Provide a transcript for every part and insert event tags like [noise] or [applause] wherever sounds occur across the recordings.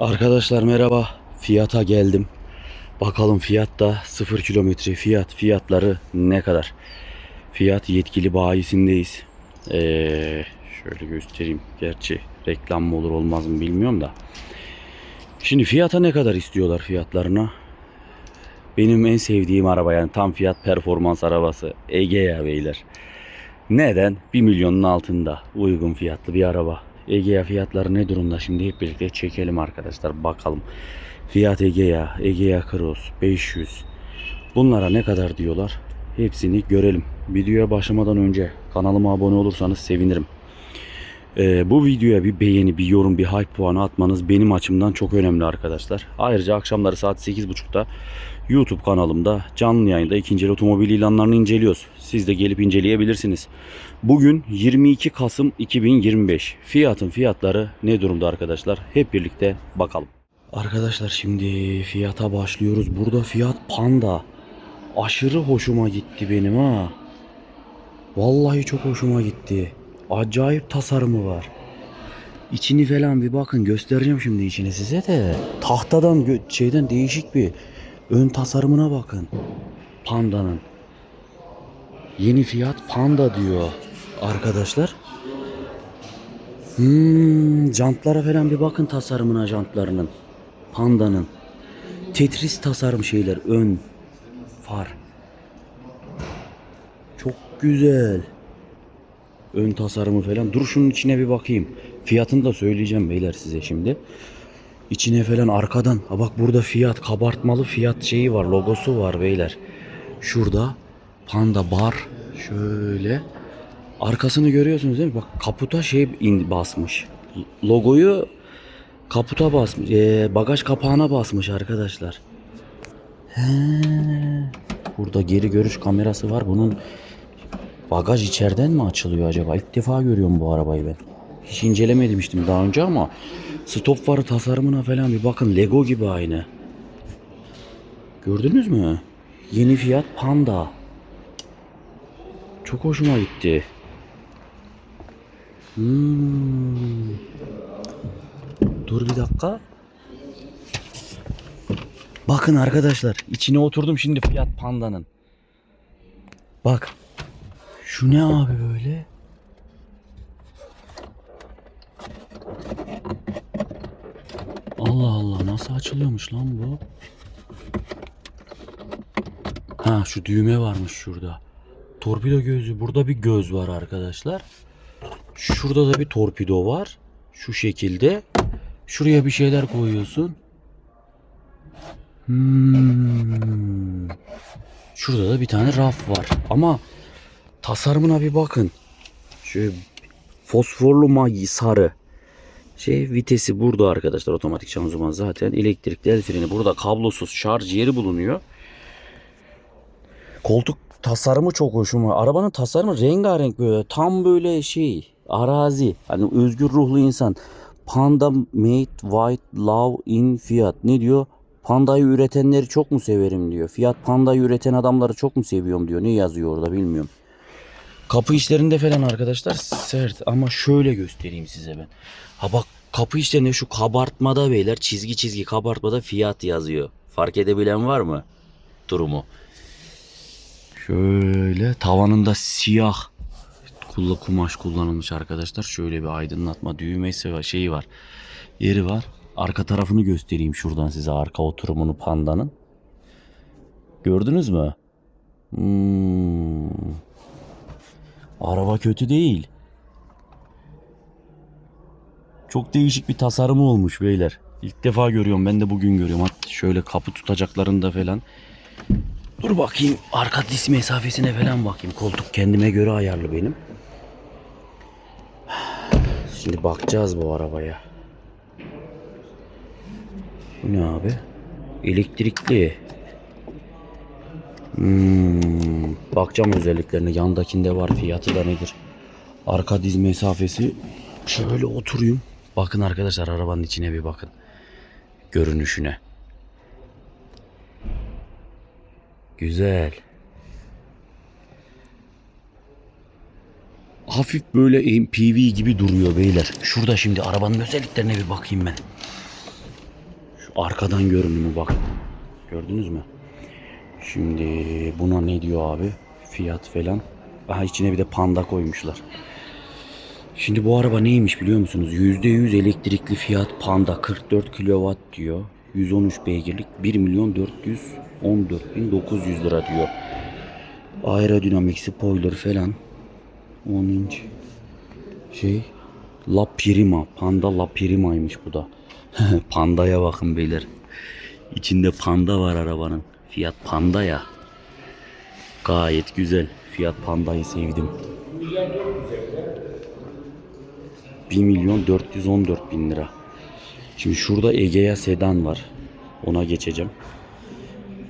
Arkadaşlar merhaba. Fiyata geldim. Bakalım fiyatta 0 kilometre fiyat fiyatları ne kadar? Fiyat yetkili bayisindeyiz. Ee, şöyle göstereyim. Gerçi reklam mı olur olmaz mı bilmiyorum da. Şimdi fiyata ne kadar istiyorlar fiyatlarına? Benim en sevdiğim araba yani tam fiyat performans arabası Egea beyler. Neden? 1 milyonun altında uygun fiyatlı bir araba. Egea fiyatları ne durumda? Şimdi hep birlikte çekelim arkadaşlar bakalım. Fiyat Egea, Egea Cross 500. Bunlara ne kadar diyorlar? Hepsini görelim. Videoya başlamadan önce kanalıma abone olursanız sevinirim. Ee, bu videoya bir beğeni, bir yorum, bir hype puanı atmanız benim açımdan çok önemli arkadaşlar. Ayrıca akşamları saat 8.30'da YouTube kanalımda canlı yayında ikinci el otomobil ilanlarını inceliyoruz. Siz de gelip inceleyebilirsiniz. Bugün 22 Kasım 2025. Fiyatın fiyatları ne durumda arkadaşlar? Hep birlikte bakalım. Arkadaşlar şimdi fiyata başlıyoruz. Burada fiyat panda. Aşırı hoşuma gitti benim ha. Vallahi çok hoşuma gitti. Acayip tasarımı var. İçini falan bir bakın göstereceğim şimdi içini size de. Tahtadan şeyden değişik bir ön tasarımına bakın. Panda'nın. Yeni fiyat panda diyor arkadaşlar. Hmm, jantlara falan bir bakın tasarımına jantlarının. Panda'nın. Tetris tasarım şeyler ön far. Çok güzel. Ön tasarımı falan. Dur şunun içine bir bakayım. Fiyatını da söyleyeceğim beyler size şimdi. İçine falan arkadan. Ha bak burada fiyat kabartmalı fiyat şeyi var. Logosu var beyler. Şurada panda bar şöyle. Arkasını görüyorsunuz değil mi? Bak kaputa şey in, basmış. Logoyu kaputa basmış. Ee, bagaj kapağına basmış arkadaşlar. He. Burada geri görüş kamerası var. Bunun bagaj içeriden mi açılıyor acaba? İlk defa görüyorum bu arabayı ben. Hiç incelememiştim daha önce ama stop farı tasarımına falan bir bakın Lego gibi aynı. Gördünüz mü? Yeni fiyat Panda. Çok hoşuma gitti. Hmm. Dur bir dakika. Bakın arkadaşlar içine oturdum şimdi fiyat pandanın. Bak. Şu ne abi böyle? Allah Allah nasıl açılıyormuş lan bu? Ha şu düğme varmış şurada. Torpido gözü. Burada bir göz var arkadaşlar. Şurada da bir torpido var. Şu şekilde. Şuraya bir şeyler koyuyorsun. Hmm. Şurada da bir tane raf var. Ama tasarımına bir bakın. Şöyle fosforlu magi sarı. Şey vitesi burada arkadaşlar. Otomatik şanzıman zaten. Elektrikli el freni. Burada kablosuz şarj yeri bulunuyor. Koltuk tasarımı çok hoşuma. Arabanın tasarımı rengarenk böyle. Tam böyle şey arazi. Hani özgür ruhlu insan. Panda made white love in Fiat. Ne diyor? Pandayı üretenleri çok mu severim diyor. Fiat pandayı üreten adamları çok mu seviyorum diyor. Ne yazıyor orada bilmiyorum. Kapı işlerinde falan arkadaşlar sert ama şöyle göstereyim size ben. Ha bak kapı işlerinde şu kabartmada beyler çizgi çizgi kabartmada fiyat yazıyor. Fark edebilen var mı durumu? Şöyle tavanında siyah kulla kumaş kullanılmış arkadaşlar. Şöyle bir aydınlatma düğmesi var, şeyi var. Yeri var. Arka tarafını göstereyim şuradan size arka oturumunu pandanın. Gördünüz mü? Hmm. Araba kötü değil. Çok değişik bir tasarımı olmuş beyler. İlk defa görüyorum ben de bugün görüyorum. Hatta şöyle kapı tutacaklarında falan. Dur bakayım arka diz mesafesine falan bakayım. Koltuk kendime göre ayarlı benim. Şimdi bakacağız bu arabaya. Bu ne abi? Elektrikli. Hmm, bakacağım özelliklerine. Yandakinde var fiyatı da nedir? Arka diz mesafesi. Şöyle oturayım. Bakın arkadaşlar arabanın içine bir bakın. Görünüşüne. Güzel. Hafif böyle MPV gibi duruyor beyler. Şurada şimdi arabanın özelliklerine bir bakayım ben. arkadan görünümü bak. Gördünüz mü? Şimdi buna ne diyor abi? Fiyat falan. Aha içine bir de panda koymuşlar. Şimdi bu araba neymiş biliyor musunuz? %100 elektrikli Fiat Panda 44 kW diyor. 113 beygirlik 1 milyon 414 bin 900 lira diyor. Aerodinamik spoiler falan. 10 inç. Şey La Prima. Panda La Prima'ymış bu da. [laughs] Pandaya bakın beyler. İçinde panda var arabanın. Fiat Panda ya. Gayet güzel. Fiat Panda'yı sevdim. 1 milyon 414 bin lira. Şimdi şurada Egea sedan var. Ona geçeceğim.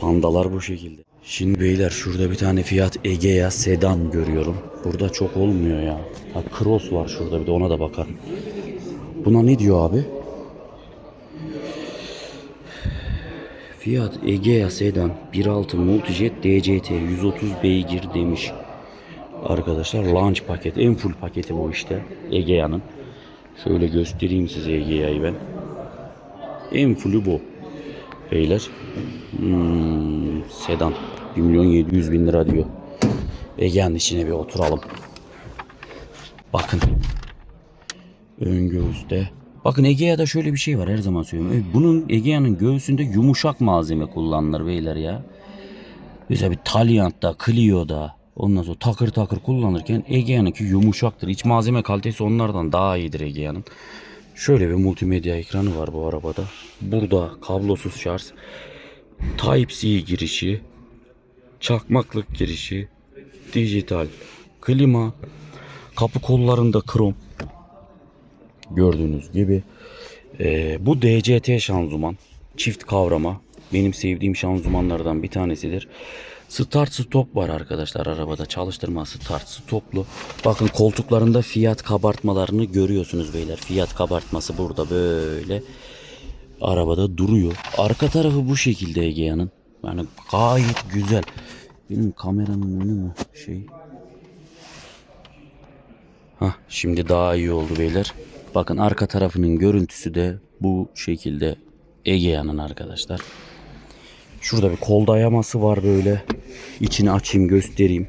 Pandalar bu şekilde. Şimdi beyler şurada bir tane Fiat Egea sedan görüyorum. Burada çok olmuyor ya. Ha, Cross var şurada bir de ona da bakarım. Buna ne diyor abi? Fiat Egea sedan 1.6 Multijet DCT 130 beygir demiş. Arkadaşlar launch paket en full paketi bu işte Egea'nın. Şöyle göstereyim size Egea'yı ben. En fullü bu. Beyler. Hmm, sedan. 1 milyon 700 bin lira diyor. Egea'nın içine bir oturalım. Bakın. Ön göğüste. Bakın Egea'da şöyle bir şey var her zaman söylüyorum. Bunun Egea'nın göğsünde yumuşak malzeme kullanılır beyler ya. Mesela bir Taliant'ta, Clio'da ondan sonra takır takır kullanırken Egea'nınki yumuşaktır. İç malzeme kalitesi onlardan daha iyidir Egea'nın. Şöyle bir multimedya ekranı var bu arabada. Burada kablosuz şarj, Type-C girişi, çakmaklık girişi, dijital, klima, kapı kollarında krom. Gördüğünüz gibi. Ee, bu DCT şanzıman. Çift kavrama. Benim sevdiğim şanzımanlardan bir tanesidir. Start stop var arkadaşlar arabada. Çalıştırma start stoplu. Bakın koltuklarında fiyat kabartmalarını görüyorsunuz beyler. Fiyat kabartması burada böyle arabada duruyor. Arka tarafı bu şekilde Egea'nın. Yani gayet güzel. Benim kameranın önü mü şey? Hah şimdi daha iyi oldu beyler. Bakın arka tarafının görüntüsü de bu şekilde Egea'nın arkadaşlar. Şurada bir kol dayaması var böyle. İçini açayım göstereyim.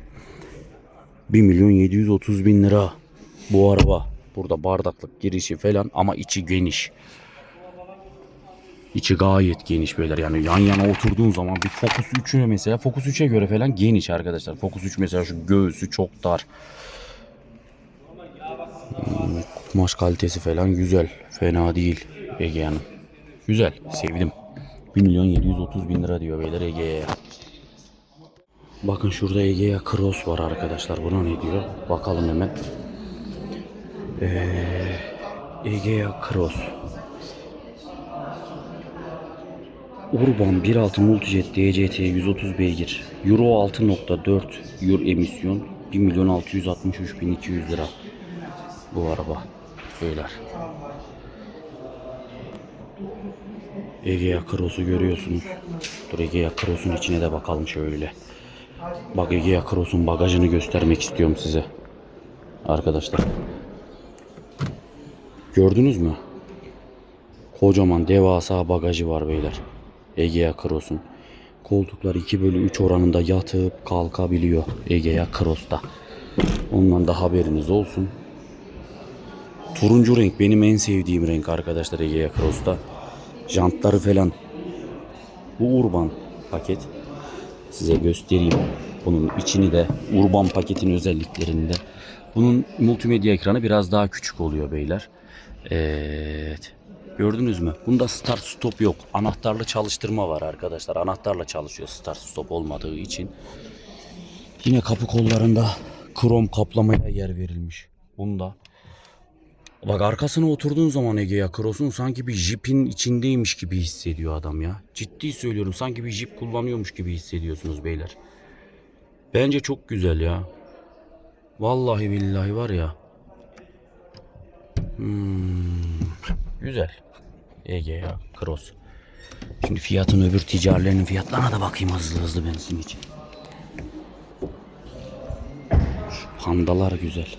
1 milyon 730 bin lira bu araba. Burada bardaklık girişi falan ama içi geniş. İçi gayet geniş beyler. Yani yan yana oturduğun zaman bir Focus 3'üne mesela Focus 3'e göre falan geniş arkadaşlar. Focus 3 mesela şu göğsü çok dar. Kumaş kalitesi falan güzel. Fena değil Egea'nın. Güzel. Sevdim. 1 milyon 730 bin lira diyor beyler Egea'ya. Bakın şurada Egea Cross var arkadaşlar. Buna ne diyor? Bakalım hemen. Ee, Egea Cross. Urban 1.6 Multijet DCT 130 beygir. Euro 6.4 Euro emisyon 1 milyon 663 bin 200 lira. Bu araba. Beyler. Egea Cross'u görüyorsunuz. Dur Egea Cross'un içine de bakalım şöyle. Bak Egea Cross'un bagajını göstermek istiyorum size. Arkadaşlar. Gördünüz mü? Kocaman devasa bagajı var beyler. Egea Cross'un. Koltuklar 2 bölü 3 oranında yatıp kalkabiliyor Egea Cross'ta. Ondan da haberiniz olsun. Turuncu renk benim en sevdiğim renk arkadaşlar Egea Cross'ta. Jantları falan. Bu urban paket. Size göstereyim. Bunun içini de urban paketin özelliklerinde. Bunun multimedya ekranı biraz daha küçük oluyor beyler. Evet. Gördünüz mü? Bunda start stop yok. Anahtarlı çalıştırma var arkadaşlar. Anahtarla çalışıyor start stop olmadığı için. Yine kapı kollarında krom kaplamaya yer verilmiş. Bunda. Bak arkasına oturduğun zaman Egea Cross'un sanki bir jipin içindeymiş gibi hissediyor adam ya. Ciddi söylüyorum sanki bir jip kullanıyormuş gibi hissediyorsunuz beyler. Bence çok güzel ya. Vallahi billahi var ya. Hmm, güzel. Egea Cross. Şimdi fiyatın öbür ticarilerinin fiyatlarına da bakayım hızlı hızlı ben için. Şu pandalar güzel.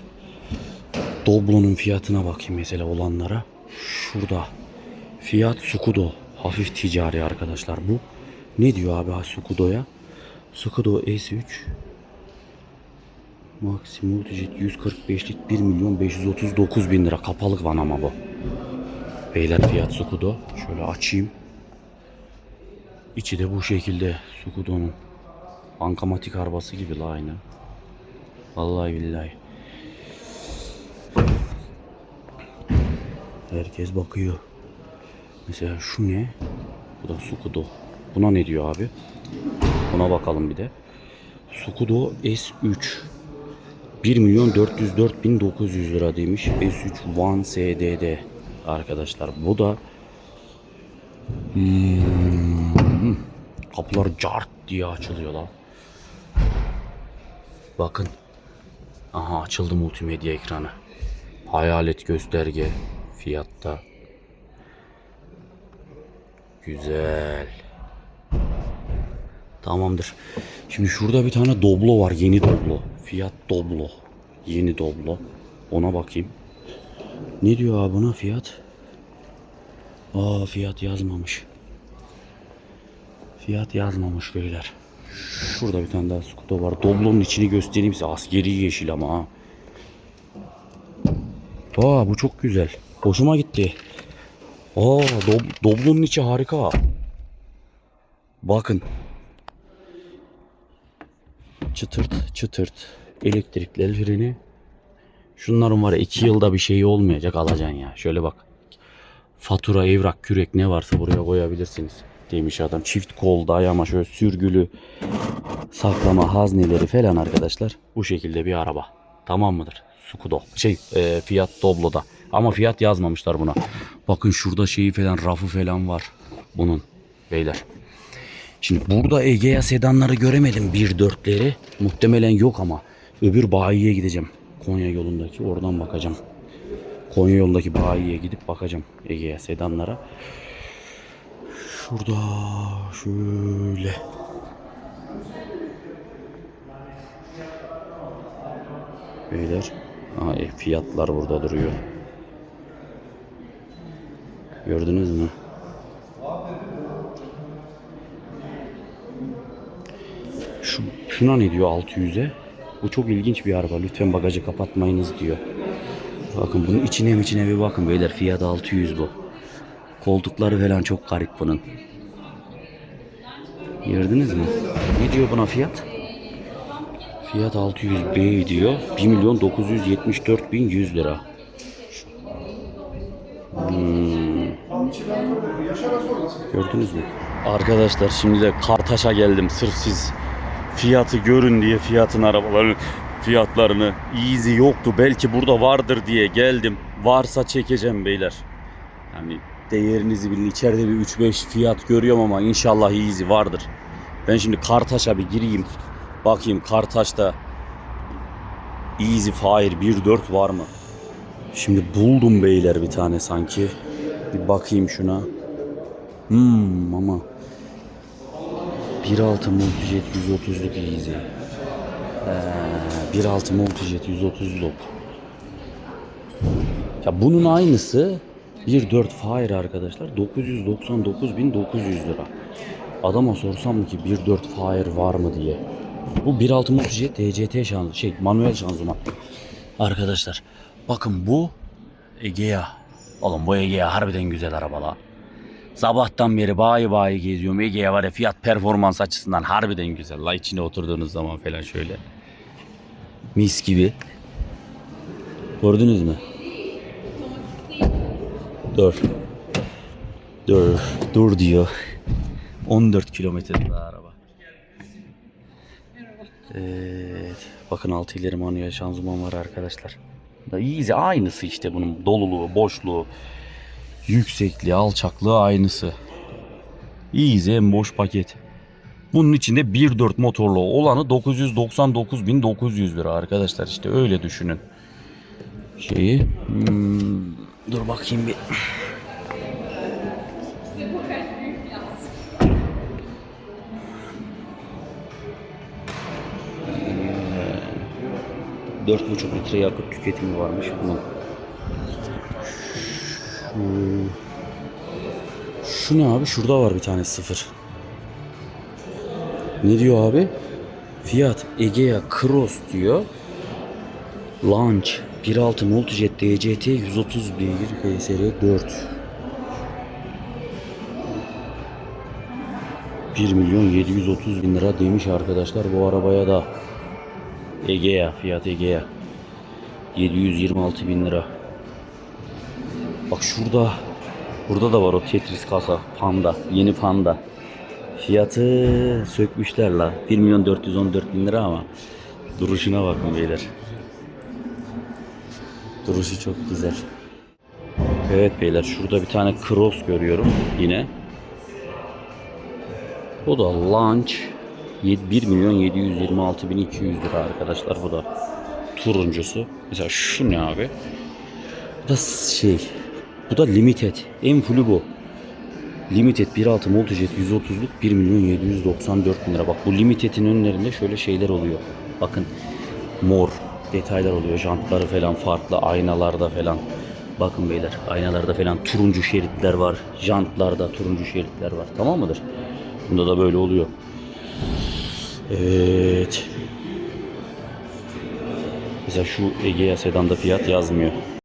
Doblo'nun fiyatına bakayım mesela olanlara. Şurada. Fiyat Scudo. Hafif ticari arkadaşlar bu. Ne diyor abi Sukudo'ya? Sukudo S3 Maximum Multijet 145'lik 1 milyon 539 bin lira. Kapalı van ama bu. Beyler fiyat Sukudo. Şöyle açayım. İçi de bu şekilde Sukudo'nun. Bankamatik arabası gibi la aynı. Vallahi billahi. Herkes bakıyor. Mesela şu ne? Bu da Sukudo. Buna ne diyor abi? Buna bakalım bir de. Sukudo S3. 1 milyon 404 bin 900 lira demiş. S3 One SDD arkadaşlar. Bu da Hmm. kapılar cart diye açılıyor lan. Bakın. Aha açıldı multimedya ekranı. Hayalet gösterge fiyatta. Güzel. Tamamdır. Şimdi şurada bir tane Doblo var. Yeni Doblo. Fiyat Doblo. Yeni Doblo. Ona bakayım. Ne diyor abi buna fiyat? Aa fiyat yazmamış. Fiyat yazmamış beyler. Şurada bir tane daha skuter var. Doblo'nun içini göstereyim size. Askeri yeşil ama ha. Aa bu çok güzel. Hoşuma gitti. Aa dob Doblo'nun içi harika. Bakın. Çıtırt çıtırt. Elektrikli freni. Şunların var ya 2 yılda bir şeyi olmayacak alacaksın ya. Şöyle bak. Fatura, evrak, kürek ne varsa buraya koyabilirsiniz. Demiş adam. Çift kol dayama şöyle sürgülü saklama hazneleri falan arkadaşlar. Bu şekilde bir araba. Tamam mıdır? Skudo. Şey e, fiyat Doblo'da. Ama fiyat yazmamışlar buna. Bakın şurada şeyi falan rafı falan var. Bunun beyler. Şimdi burada Egea sedanları göremedim 1.4'leri. Muhtemelen yok ama. Öbür bayiye gideceğim. Konya yolundaki oradan bakacağım. Konya yolundaki bayiye gidip bakacağım Egea sedanlara. Şurada şöyle. Beyler. Aa, e, fiyatlar burada duruyor. Gördünüz mü? Şu, şuna ne diyor 600'e? Bu çok ilginç bir araba. Lütfen bagajı kapatmayınız diyor. Bakın bunun içine mi içine bir bakın beyler. Fiyat 600 bu. Koltukları falan çok garip bunun. Gördünüz mü? Ne diyor buna fiyat? Fiyat 600 B diyor. 1 milyon 974 bin 100 lira. Hmm. Gördünüz mü? Arkadaşlar şimdi de Kartaş'a geldim. Sırf siz fiyatı görün diye fiyatın arabaların fiyatlarını easy yoktu. Belki burada vardır diye geldim. Varsa çekeceğim beyler. Yani değerinizi bilin. İçeride bir 3-5 fiyat görüyorum ama inşallah easy vardır. Ben şimdi Kartaş'a bir gireyim. Bakayım Kartaş'ta Easy Fire 1.4 var mı? Şimdi buldum beyler bir tane sanki. Bir bakayım şuna. Hmm ama 1.6 Multijet 130'luk Easy. Ee, 1.6 Multijet 130'luk. Ya bunun aynısı 1.4 Fire arkadaşlar 999.900 lira. Adama sorsam ki 1.4 Fire var mı diye. Bu 1.6 Multijet DCT şanzı şey manuel şanzıman. Arkadaşlar bakın bu Egea. Oğlum bu Egea harbiden güzel araba la. Sabahtan beri bayi bayi geziyorum. Egea var ya fiyat performans açısından harbiden güzel. La içine oturduğunuz zaman falan şöyle. Mis gibi. Gördünüz mü? Dur. Dur. Dur diyor. 14 kilometre daha araba. Evet. Bakın altı ileri manuel şanzıman var arkadaşlar. Easy aynısı işte bunun doluluğu, boşluğu, yüksekliği, alçaklığı aynısı. Easy en boş paket. Bunun içinde 1.4 motorlu olanı 999.900 lira arkadaşlar işte öyle düşünün. Şeyi hmm, dur bakayım bir. Dört buçuk litre yakıt tüketimi varmış bunun. Şu, ne abi? Şurada var bir tane sıfır. Ne diyor abi? Fiyat Egea Cross diyor. Launch 1.6 Multijet DCT 130 beygir HSR 4 1 milyon 730 bin lira demiş arkadaşlar bu arabaya da Egea fiyat Egea. 726 bin lira. Bak şurada burada da var o Tetris kasa Panda yeni Panda. Fiyatı sökmüşler la. 1 milyon 414 bin lira ama duruşuna bakın beyler. Duruşu çok güzel. Evet beyler şurada bir tane Cross görüyorum yine. O da launch 1 milyon 726 bin 200 lira arkadaşlar bu da turuncusu. Mesela şu ne abi? Bu da şey bu da limited. En fullü bu. Limited 1.6 Multijet 130'luk 1 milyon 794 bin lira. Bak bu limited'in önlerinde şöyle şeyler oluyor. Bakın mor detaylar oluyor. Jantları falan farklı. Aynalarda falan. Bakın beyler aynalarda falan turuncu şeritler var. Jantlarda turuncu şeritler var. Tamam mıdır? Bunda da böyle oluyor. Evet. Mesela şu Egea sedanda fiyat yazmıyor.